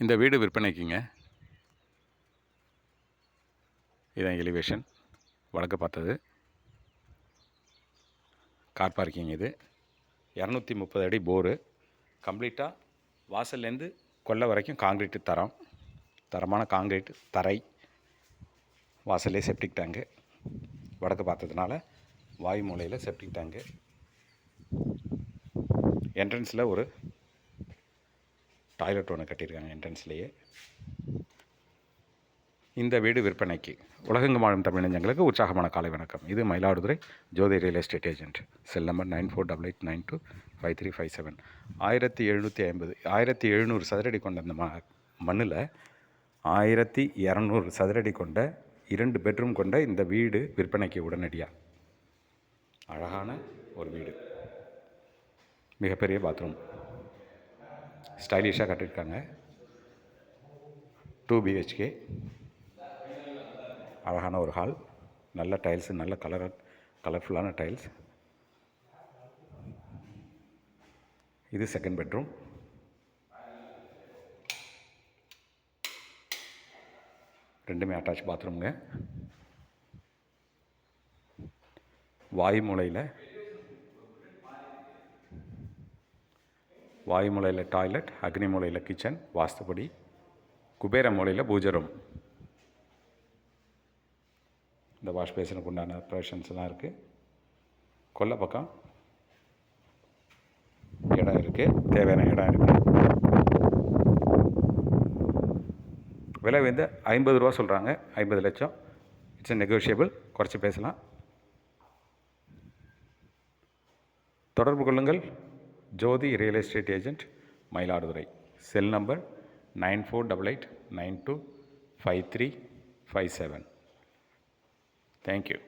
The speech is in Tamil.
இந்த வீடு விற்பனைக்குங்க. இதான் எலிவேஷன். வடக்கு பார்த்தது. கார் பார்க்கிங் இது. இரநூத்தி முப்பது அடி போரு. கம்ப்ளீட்டாக வாசல்லேருந்து கொல்லை வரைக்கும் காங்கிரீட்டு தரம். தரமான காங்கிரீட் தரை. வாசல்லே செப்டிக் டேங்கு. வடக்கு பார்த்ததுனால வாயு மூலையில் செப்டிக் டேங்கு. என்ட்ரன்ஸில் ஒரு டாய்லெட் ஒன்று கட்டியிருக்காங்க என்ட்ரன்ஸ்லேயே. இந்த வீடு விற்பனைக்கு உலகெங்கும் வாழும் தமிழ்நெஞ்சங்களுக்கு உற்சாகமான காலை வணக்கம். இது Mayiladuthurai Jothi real estate agent. Cell number nine four double eight nine two five three five seven. ஆயிரத்தி எழுநூற்றி ஐம்பது ஆயிரத்தி எழுநூறு சதுரடி கொண்ட இந்த ம மண்ணில் ஆயிரத்தி இரநூறு சதுரடி கொண்ட இரண்டு பெட்ரூம் கொண்ட இந்த வீடு விற்பனைக்கு உடனடியாக அழகான ஒரு வீடு. மிகப்பெரிய பாத்ரூம். ஸ்டைலிஷாக கட்டியிருக்காங்க. டூ பிஹெச்கே அழகான ஒரு ஹால் நல்ல டைல்ஸு நல்ல கலர் கலர்ஃபுல்லான டைல்ஸ் இது செகண்ட் பெட்ரூம் ரெண்டுமே அட்டாச் பாத்ரூம்ங்க வாயு மூலையில் வாயு மூலையில் டாய்லெட் அக்னி மூலையில் கிச்சன் வாஸ்துபடி குபேர மூலையில் பூஜை ரூம் இந்த வாஷ் பேசனுக்கு உண்டான ப்ரொவிஷன்ஸ்லாம் இருக்குது கொல்லை பக்கம் இடம் இருக்குது தேவையான இடம் இருக்குது விலை வந்து ஐம்பது ரூபா சொல்கிறாங்க ஐம்பது லட்சம். இட்ஸ் நெகோஷியபிள் குறைச்சி பேசலாம். தொடர்பு கொள்ளுங்கள். Jothi real estate agent Mayiladuthurai cell number nine four double eight nine two five three five seven thank you